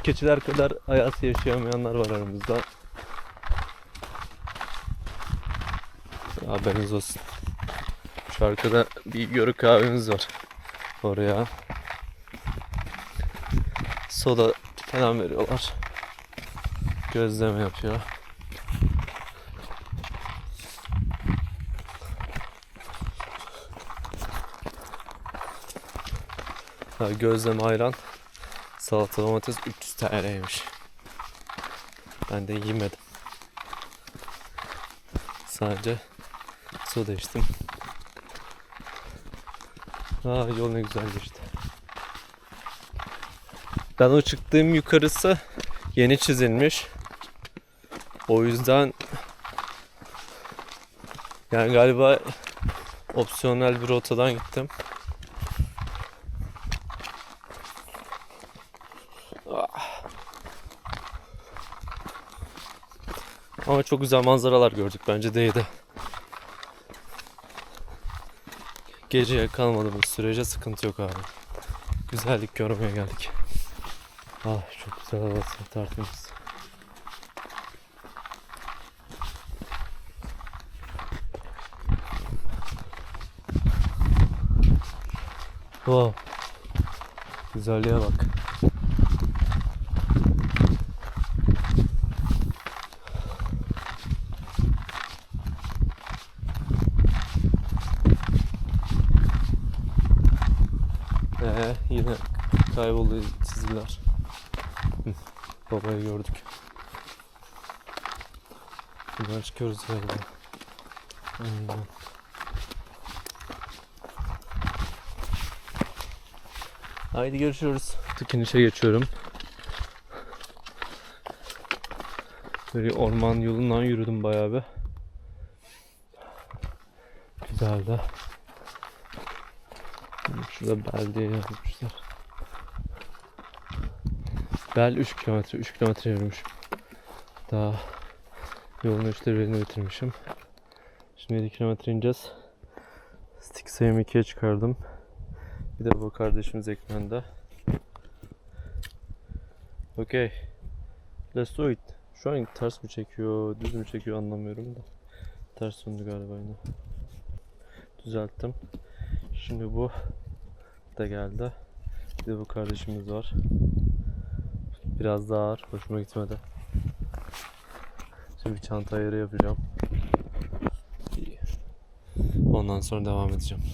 Şu keçiler kadar hayatı yaşayamayanlar var aramızda. Haberiniz olsun. Şu arkada bir yörük kahvemiz var. Oraya. Soda falan veriyorlar. Gözleme yapıyor. Gözleme ayran. Salata domates 300 TL'ymiş. Ben de yemedim. Sadece soda içtim. Aa yol ne güzel geçti. Ben o çıktığım yukarısı yeni çizilmiş. O yüzden yani galiba opsiyonel bir rotadan gittim. Ama çok güzel manzaralar gördük bence değdi. Geceye kalmadığımız sürece sıkıntı yok abi. Güzellik görmeye geldik. Ah çok güzel havası tertemiz. Wow. Güzelliğe bak. Ee, yine kayboldu çizgiler. Babayı gördük. Buradan çıkıyoruz galiba. Aynen. Haydi görüşürüz. Tıkinişe geçiyorum. Böyle orman yolundan yürüdüm bayağı bir. Güzeldi. Şurada bel diye yazmışlar. Bel 3 kilometre, 3 kilometre yürümüş. Daha yolun üçte birini bitirmişim. Şimdi 7 kilometre ineceğiz. Stick sayımı 2'ye çıkardım. Bir de bu kardeşimiz ekmende. Okey. Let's do it. Şu an ters mi çekiyor, düz mü çekiyor anlamıyorum da. Ters döndü galiba yine. Düzelttim. Şimdi bu da geldi. Bir de bu kardeşimiz var. Biraz daha ağır. Hoşuma gitmedi. Şimdi bir çanta ayarı yapacağım. Ondan sonra devam edeceğim.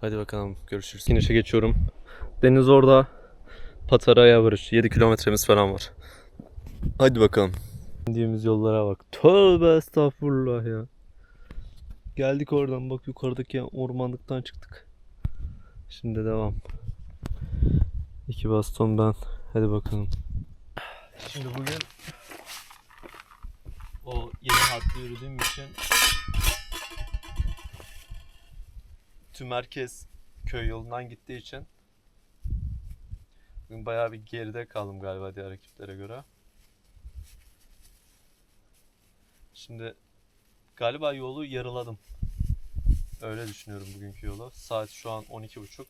Hadi bakalım görüşürüz. Finish'e geçiyorum. Deniz orada. Patara'ya varış. 7 kilometremiz falan var. Hadi bakalım. İndiğimiz yollara bak. Tövbe estağfurullah ya. Geldik oradan bak yukarıdaki ormanlıktan çıktık. Şimdi devam. İki baston ben. Hadi bakalım. Şimdi bugün o yeni hattı yürüdüğüm için tüm herkes köy yolundan gittiği için bugün bayağı bir geride kaldım galiba diğer ekiplere göre. Şimdi galiba yolu yarıladım. Öyle düşünüyorum bugünkü yolu. Saat şu an 12.30.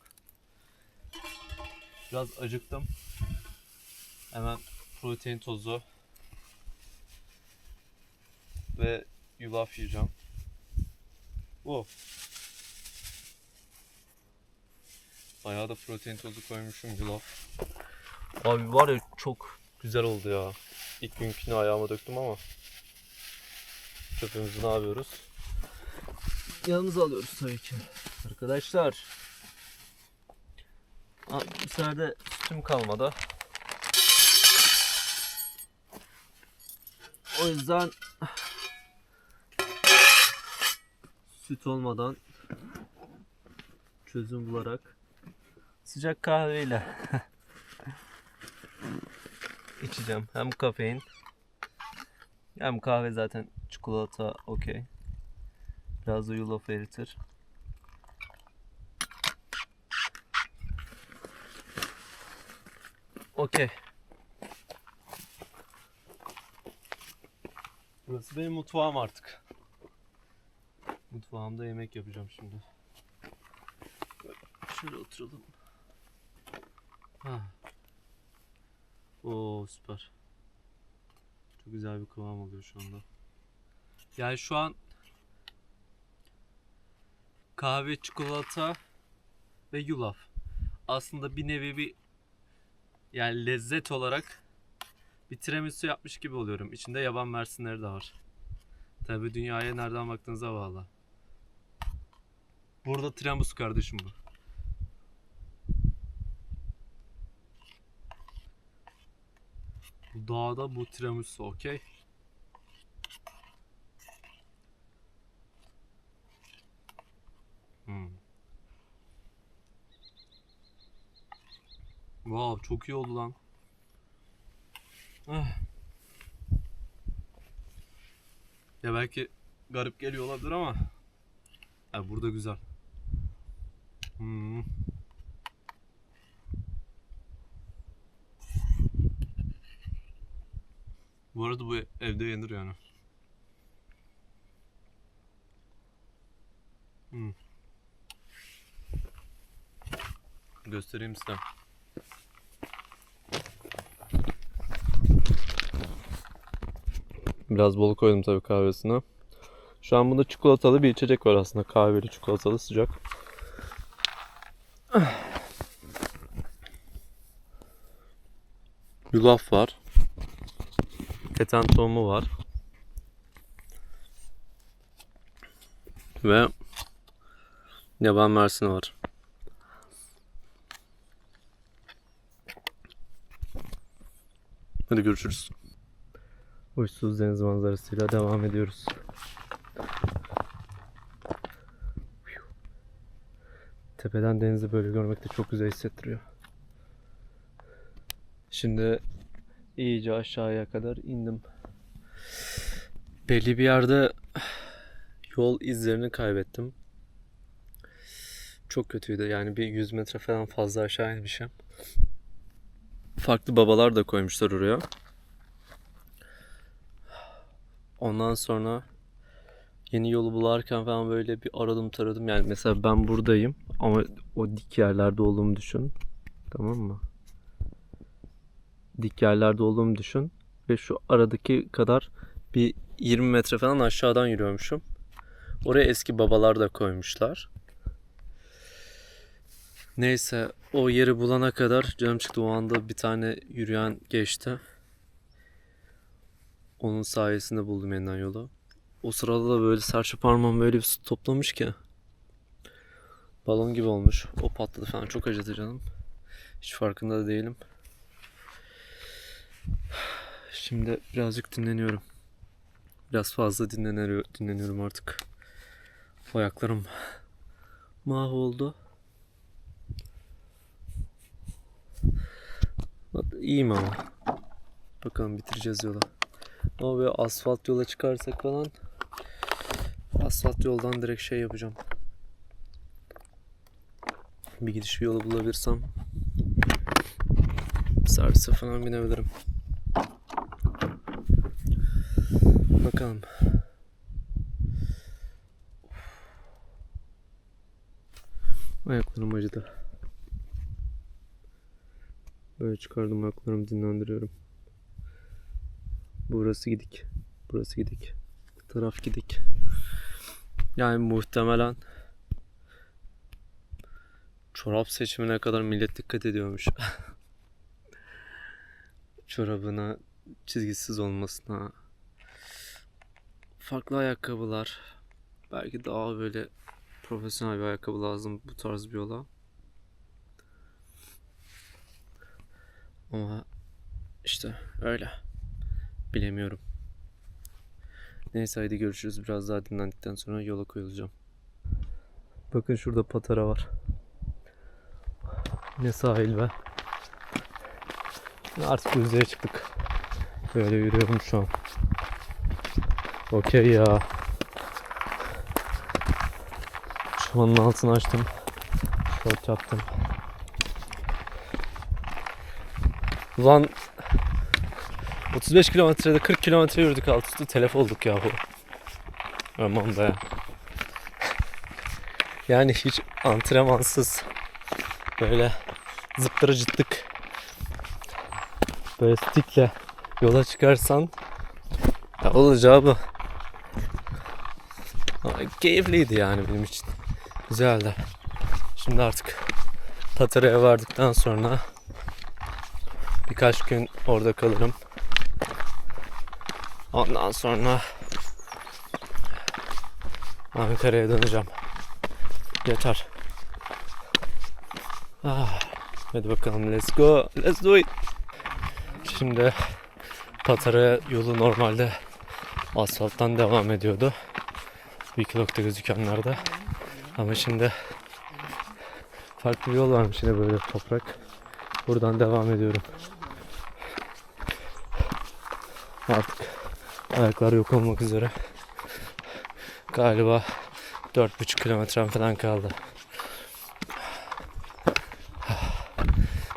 Biraz acıktım. Hemen protein tozu ve yulaf yiyeceğim. Oh. Bayağı da protein tozu koymuşum yulaf. Abi var ya çok güzel oldu ya. İlk günkünü ayağıma döktüm ama. Çöpümüzü ne yapıyoruz? Yanımıza alıyoruz tabii ki. Arkadaşlar. Bu sefer de sütüm kalmadı. O yüzden süt olmadan çözüm bularak sıcak kahveyle içeceğim. Hem kafein hem kahve zaten çikolata okey. Biraz da yulaf eritir. Okey. Burası benim mutfağım artık. Mutfağımda yemek yapacağım şimdi. Şöyle oturalım. Ha. Oo süper. Çok güzel bir kıvam oluyor şu anda. Yani şu an kahve, çikolata ve yulaf. Aslında bir nevi bir yani lezzet olarak bir tiramisu yapmış gibi oluyorum. İçinde yaban mersinleri de var. Tabi dünyaya nereden baktığınıza bağlı. Burada tiramisu kardeşim bu. Bu dağda bu tiramisu okey. Wow çok iyi oldu lan. Ah. Ya belki garip geliyor olabilir ama ya burada güzel. Hmm. Bu arada bu evde yenir yani. Hmm. Göstereyim size. Biraz bol koydum tabii kahvesine. Şu an bunda çikolatalı bir içecek var aslında. Kahveli çikolatalı sıcak. Yulaf var. Keten tohumu var. Ve yaban mersini var. Hadi görüşürüz. Uçsuz deniz manzarasıyla devam ediyoruz. Tepeden denizi böyle görmek de çok güzel hissettiriyor. Şimdi iyice aşağıya kadar indim. Belli bir yerde yol izlerini kaybettim. Çok kötüydü. Yani bir 100 metre falan fazla aşağı inmişim. Farklı babalar da koymuşlar oraya. Ondan sonra yeni yolu bularken falan böyle bir aradım taradım. Yani mesela ben buradayım ama o dik yerlerde olduğumu düşün. Tamam mı? Dik yerlerde olduğumu düşün. Ve şu aradaki kadar bir 20 metre falan aşağıdan yürüyormuşum. Oraya eski babalar da koymuşlar. Neyse o yeri bulana kadar canım çıktı. O anda bir tane yürüyen geçti. Onun sayesinde buldum yeniden yolu. O sırada da böyle serçe parmağım böyle bir su toplamış ki. Balon gibi olmuş. O patladı falan. Çok acıdı canım. Hiç farkında da değilim. Şimdi birazcık dinleniyorum. Biraz fazla dinleniyor, dinleniyorum artık. Ayaklarım mahvoldu. İyiyim ama. Bakalım bitireceğiz yola. Ama böyle asfalt yola çıkarsak falan asfalt yoldan direkt şey yapacağım. Bir gidiş bir yolu bulabilirsem servise falan binebilirim. Bakalım. Ayaklarım acıdı. Böyle çıkardım ayaklarımı dinlendiriyorum. Burası gidik. Burası gidik. Taraf gidik. Yani muhtemelen çorap seçimine kadar millet dikkat ediyormuş. Çorabına çizgisiz olmasına. Farklı ayakkabılar. Belki daha böyle profesyonel bir ayakkabı lazım bu tarz bir yola. Ama işte öyle. Bilemiyorum. Neyse haydi görüşürüz. Biraz daha dinlendikten sonra yola koyulacağım. Bakın şurada patara var. Ne sahil be. Artık yüzeye çıktık. Böyle yürüyorum şu an. Okey ya. Şumanın altını açtım. Short yaptım. Ulan 35 kilometrede 40 kilometre yürüdük alt üstü telef olduk yahu. Aman be. Yani hiç antrenmansız böyle zıttırı cıttık böyle stickle yola çıkarsan ya olacağı bu. Ama keyifliydi yani benim için. Güzeldi. Şimdi artık Patara'ya vardıktan sonra birkaç gün orada kalırım. Ondan sonra Ankara'ya döneceğim. Yeter. Ah, hadi bakalım let's go. Let's do it. Şimdi Patara yolu normalde asfalttan devam ediyordu. Wikilog'da gözükenlerde. Ama şimdi farklı bir yol varmış yine böyle toprak. Buradan devam ediyorum. Artık ayaklar yok olmak üzere. Galiba 4,5 kilometrem falan kaldı.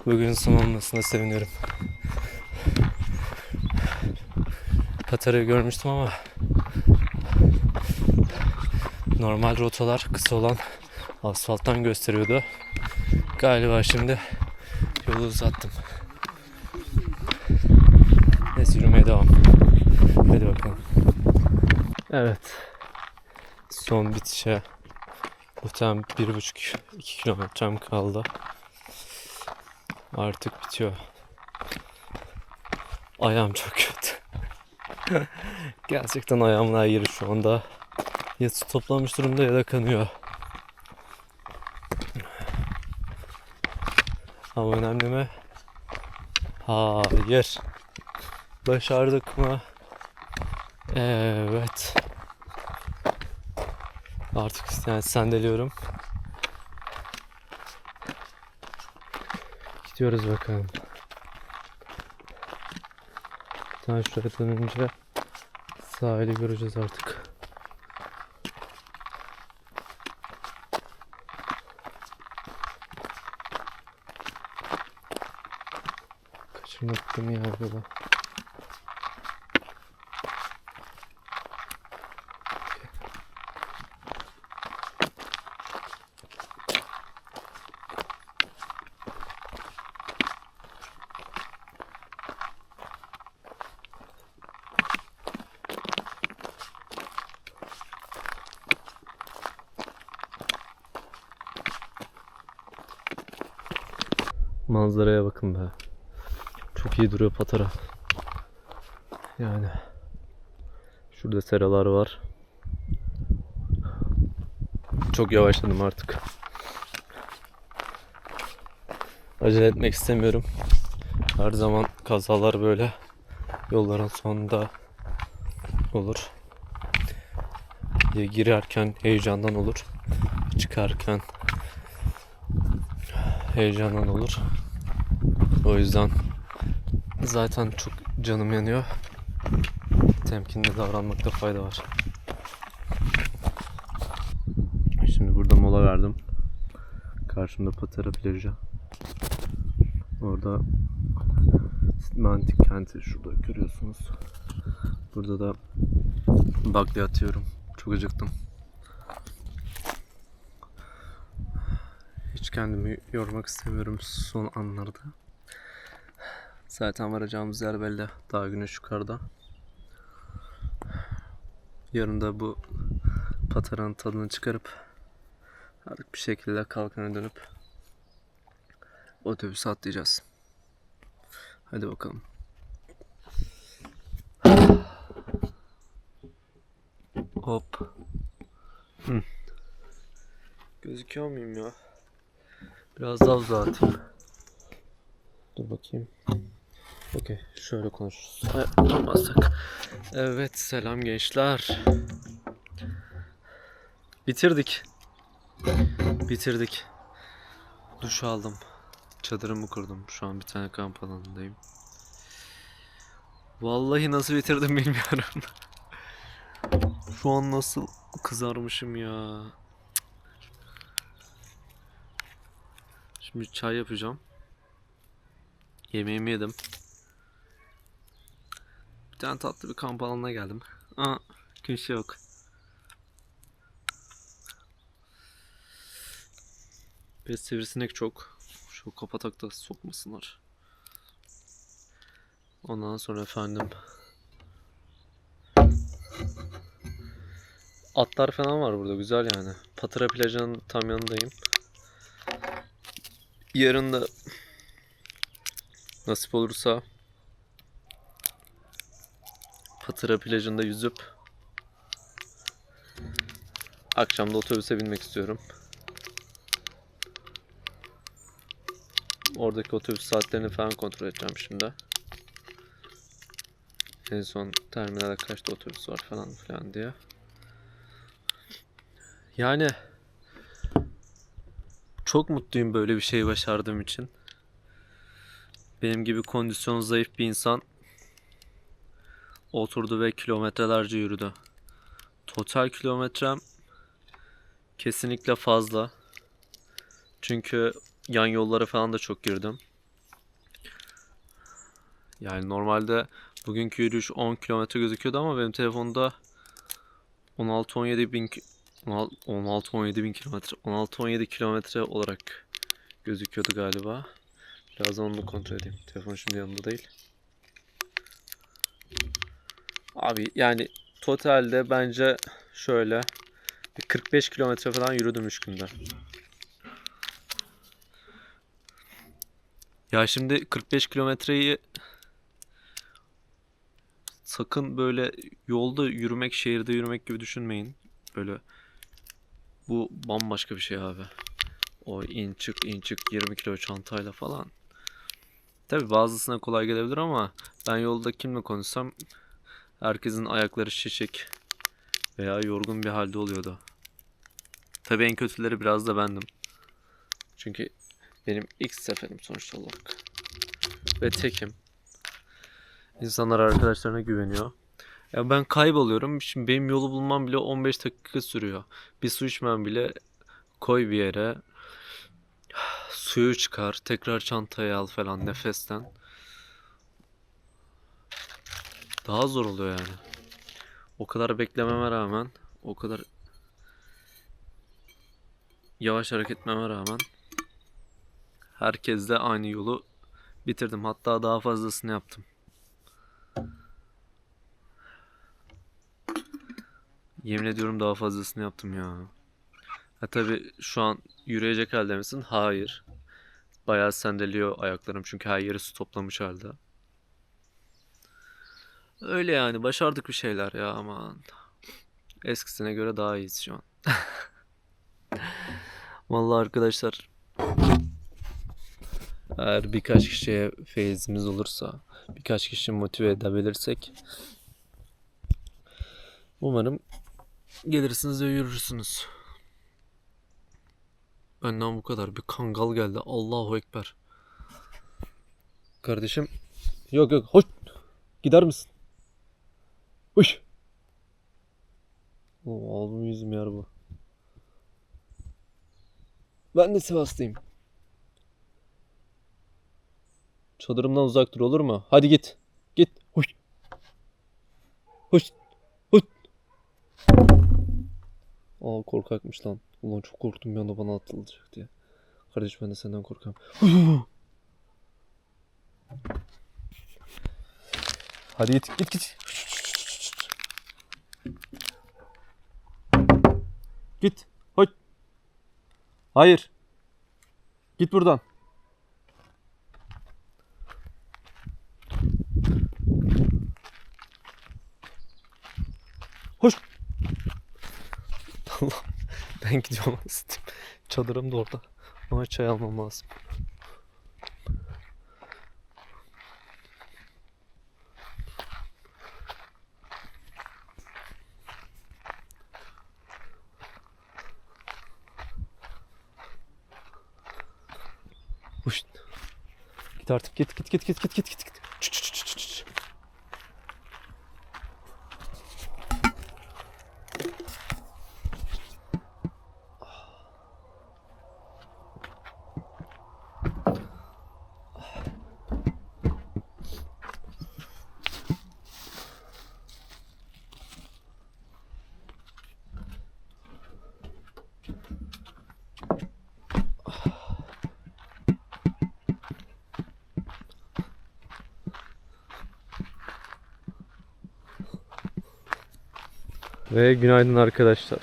Bugün son olmasına seviniyorum. Patara'yı görmüştüm ama normal rotalar kısa olan asfalttan gösteriyordu. Galiba şimdi yolu uzattım. Neyse yürümeye devam. Hadi bakalım. Evet. Son bitişe muhtemelen bir buçuk iki kilometrem kaldı. Artık bitiyor. Ayağım çok kötü. Gerçekten ayağımın yeri şu anda ya su toplamış durumda ya da kanıyor. Ama önemli mi? Hayır. Başardık mı? Evet. Artık yani sendeliyorum. Gidiyoruz bakalım. Bir tane şuraya dönünce sahili göreceğiz artık. Kaçırmadım ya burada. Manzaraya bakın be. Çok iyi duruyor Patara. Yani. Şurada seralar var. Çok yavaşladım artık. Acele etmek istemiyorum. Her zaman kazalar böyle yolların sonunda olur. Girerken heyecandan olur. Çıkarken heyecandan olur. O yüzden zaten çok canım yanıyor. Temkinli davranmakta fayda var. Şimdi burada mola verdim. Karşımda Patara plajı. Orada Mantik kenti şurada görüyorsunuz. Burada da bakliyat atıyorum. Çok acıktım. Hiç kendimi yormak istemiyorum son anlarda. Zaten varacağımız yer belli. Daha güneş yukarıda. Yarın da bu pataranın tadını çıkarıp artık bir şekilde kalkana dönüp otobüse atlayacağız. Hadi bakalım. Hop. Hı. Gözüküyor muyum ya? Biraz daha uzağa atayım. Dur bakayım. Okey, şöyle konuşuruz. Olmazsak. Evet, selam gençler. Bitirdik. Bitirdik. Duş aldım. Çadırımı kurdum. Şu an bir tane kamp alanındayım. Vallahi nasıl bitirdim bilmiyorum. Şu an nasıl kızarmışım ya. Şimdi çay yapacağım. Yemeğimi yedim. Bir tane tatlı bir kamp alanına geldim. Aa, kimse yok. Bir sivrisinek çok. Şu kapatakta sokmasınlar. Ondan sonra efendim Atlar falan var burada güzel yani. Patıra plajının tam yanındayım. Yarın da nasip olursa Patıra plajında yüzüp akşam da otobüse binmek istiyorum. Oradaki otobüs saatlerini falan kontrol edeceğim şimdi. En son terminalde kaçta otobüs var falan filan diye. Yani çok mutluyum böyle bir şey başardığım için. Benim gibi kondisyon zayıf bir insan oturdu ve kilometrelerce yürüdü. Total kilometrem kesinlikle fazla. Çünkü yan yollara falan da çok girdim. Yani normalde bugünkü yürüyüş 10 kilometre gözüküyordu ama benim telefonda 16-17 bin ki- 16-17 bin kilometre 16-17 kilometre olarak gözüküyordu galiba. Birazdan onu kontrol edeyim. Telefon şimdi yanımda değil. Abi yani totalde bence şöyle bir 45 kilometre falan yürüdüm 3 günde. Ya şimdi 45 kilometreyi sakın böyle yolda yürümek, şehirde yürümek gibi düşünmeyin. Böyle bu bambaşka bir şey abi. O in çık in çık 20 kilo çantayla falan. Tabi bazısına kolay gelebilir ama ben yolda kimle konuşsam herkesin ayakları şişik veya yorgun bir halde oluyordu. Tabi en kötüleri biraz da bendim. Çünkü benim ilk seferim sonuçta olarak. Ve tekim. İnsanlar arkadaşlarına güveniyor. Ya ben kayboluyorum. Şimdi benim yolu bulmam bile 15 dakika sürüyor. Bir su içmem bile koy bir yere. Suyu çıkar. Tekrar çantaya al falan nefesten. Daha zor oluyor yani. O kadar beklememe rağmen, o kadar yavaş hareket etmeme rağmen herkesle aynı yolu bitirdim. Hatta daha fazlasını yaptım. Yemin ediyorum daha fazlasını yaptım ya. Ha tabi şu an yürüyecek halde misin? Hayır. Bayağı sendeliyor ayaklarım çünkü her yeri su toplamış halde. Öyle yani başardık bir şeyler ya aman. Eskisine göre daha iyiyiz şu an. Vallahi arkadaşlar eğer birkaç kişiye feyizimiz olursa, birkaç kişi motive edebilirsek umarım gelirsiniz ve yürürsünüz. Benden bu kadar. Bir kangal geldi. Allahu Ekber. Kardeşim. Yok yok. Hoş. Gider misin? Hoş. Oo, aldım yüzüm yer bu. Ben de Sivaslıyım. Çadırımdan uzak dur olur mu? Hadi git. Git. Hoş. Hoş. Hoş. Aa korkakmış lan. Ulan çok korktum bir anda bana atılacak diye. Kardeş ben de senden korkuyorum. Hadi git git git. Git. Hoy. Hayır. Git buradan. Hoş. Allah. Ben gidiyorum. Çadırım da orada. Ama çay almam lazım. Artık git git git git git git git. Ve günaydın arkadaşlar.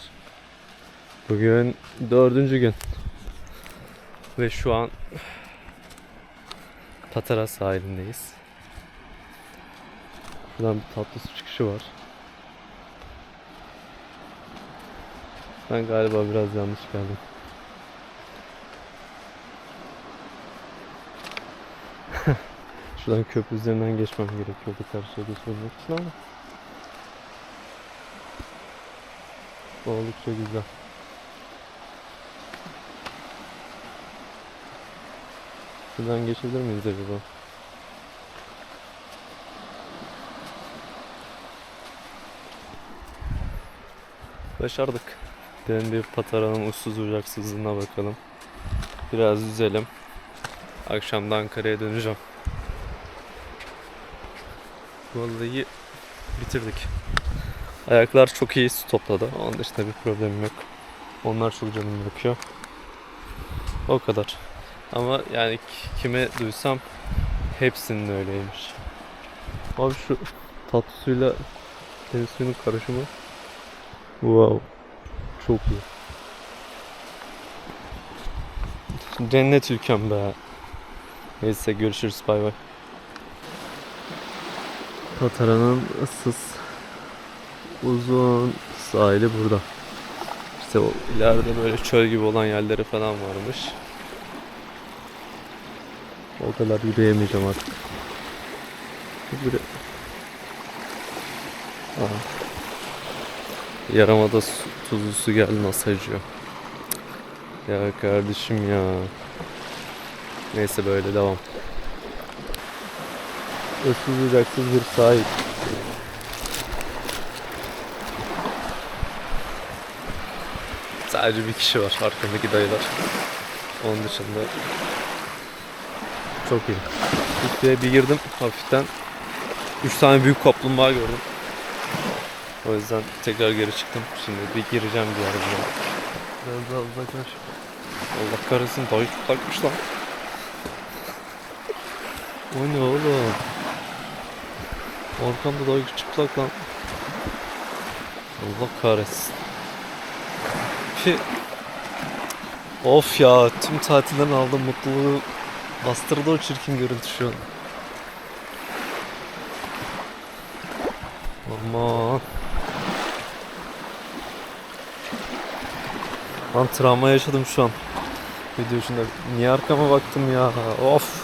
Bugün dördüncü gün. Ve şu an Patara sahilindeyiz. Şuradan bir tatlı su çıkışı var. Ben galiba biraz yanlış geldim. Şuradan köprü üzerinden geçmem gerekiyordu karşıya geçmemek için ama oldukça güzel. Şuradan geçebilir miyiz acaba? Başardık. Derin bir Patara'nın uçsuz bucaksızlığına bakalım. Biraz yüzelim. Akşamda Ankara'ya döneceğim. Vallahi bitirdik. Ayaklar çok iyi su topladı. Onun dışında bir problemim yok. Onlar çok canımı yakıyor. O kadar. Ama yani ki- kime duysam hepsinin öyleymiş. Abi şu tatlı suyla deniz suyunun karışımı Wow. Çok iyi. Cennet ülkem be. Neyse görüşürüz bay bay. Patara'nın ıssız uzun sahili burada. İşte o ileride böyle çöl gibi olan yerleri falan varmış. O kadar yürüyemeyeceğim artık. Böyle... Aa. Yaramada su, tuzlu su geldi nasıl acıyor. Ya kardeşim ya. Neyse böyle devam. Issız bucaksız bir sahil. Sadece bir kişi var arkamdaki dayılar. Onun dışında çok iyi. İlk bir girdim hafiften. Üç tane büyük kaplumbağa gördüm. O yüzden tekrar geri çıktım. Şimdi bir gireceğim bir buna. Biraz daha uzaklaş. Allah kahretsin dayı çıplakmış lan. O ne oğlum? Arkamda dayı çıplak lan. Allah kahretsin. Ki... Of ya tüm tatilden aldığım mutluluğu bastırdı o çirkin görüntü şu an. Aman. Lan travma yaşadım şu an. Video içinde. Niye arkama baktım ya? Of.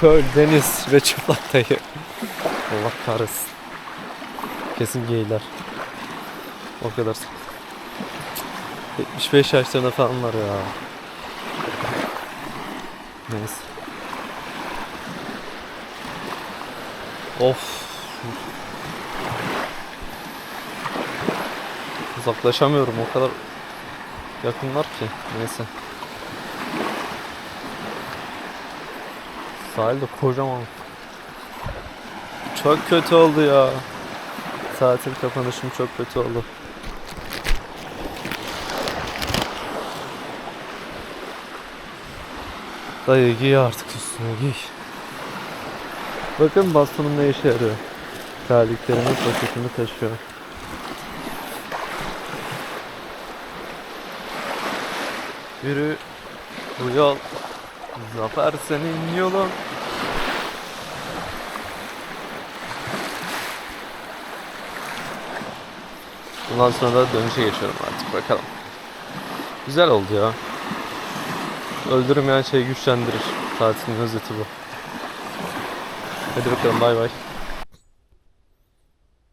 Çöl, deniz ve çıplak dayı. Allah kahretsin. Kesin geyler. O kadar. 75 yaşlarında falanlar ya. Neyse. Of. Uzaklaşamıyorum o kadar yakınlar ki. Neyse. Sahil de kocaman. Çok kötü oldu ya. Tatil kapanışım çok kötü oldu. Dayı giy artık üstüne giy. Bakın bastonum ne işe yarıyor. Terliklerimin poşetini taşıyor. Yürü bu yol Zafer senin yolun Bundan sonra da dönüşe geçiyorum artık bakalım. Güzel oldu ya. Öldürmeyen şey güçlendirir. Tatilin özeti bu. Hadi bakalım bay bay.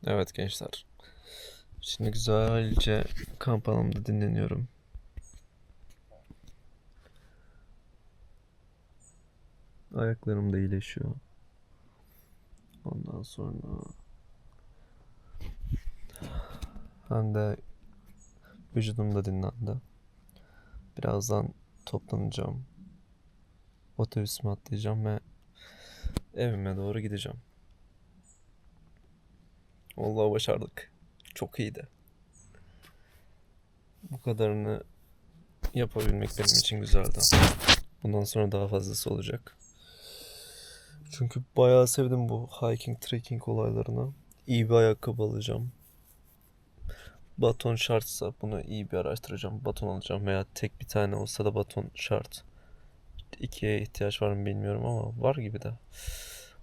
Evet gençler. Şimdi güzelce kamp alanımda dinleniyorum. Ayaklarım da iyileşiyor. Ondan sonra hem de vücudum da dinlendi. Birazdan toplanacağım. Otobüsüme atlayacağım ve evime doğru gideceğim. Vallahi başardık. Çok iyiydi. Bu kadarını yapabilmek benim için güzeldi. Bundan sonra daha fazlası olacak. Çünkü bayağı sevdim bu hiking, trekking olaylarını. İyi bir ayakkabı alacağım. Baton şartsa bunu iyi bir araştıracağım. Baton alacağım veya tek bir tane olsa da baton şart. İkiye ihtiyaç var mı bilmiyorum ama var gibi de.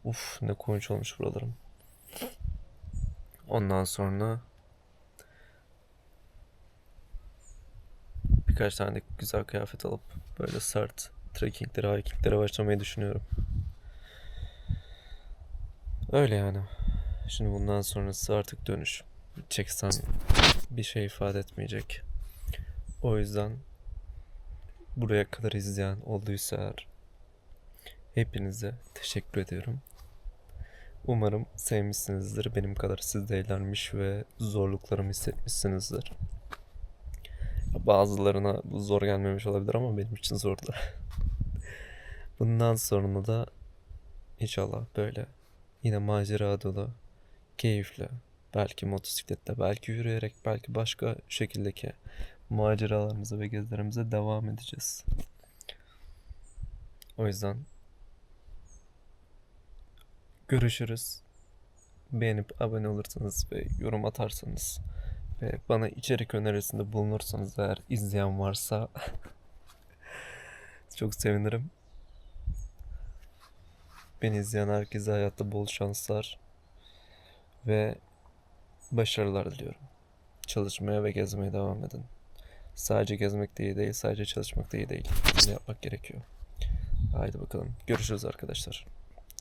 Uf ne korkunç olmuş buralarım. Ondan sonra birkaç tane de güzel kıyafet alıp böyle sert trekkinglere, hikinglere başlamayı düşünüyorum. Öyle yani. Şimdi bundan sonrası artık dönüş. Çeksen bir şey ifade etmeyecek. O yüzden buraya kadar izleyen olduysa eğer hepinize teşekkür ediyorum. Umarım sevmişsinizdir. Benim kadar siz de eğlenmiş ve zorluklarımı hissetmişsinizdir. Bazılarına bu zor gelmemiş olabilir ama benim için zordu. Bundan sonra da inşallah böyle yine macera dolu, keyifli, belki motosikletle, belki yürüyerek, belki başka şekildeki maceralarımıza ve gezilerimize devam edeceğiz. O yüzden görüşürüz. Beğenip abone olursanız ve yorum atarsanız ve bana içerik önerisinde bulunursanız eğer izleyen varsa çok sevinirim. Beni izleyen herkese hayatta bol şanslar ve başarılar diliyorum. Çalışmaya ve gezmeye devam edin. Sadece gezmek de iyi değil, sadece çalışmak da iyi değil. Bunu yapmak gerekiyor. Haydi bakalım. Görüşürüz arkadaşlar.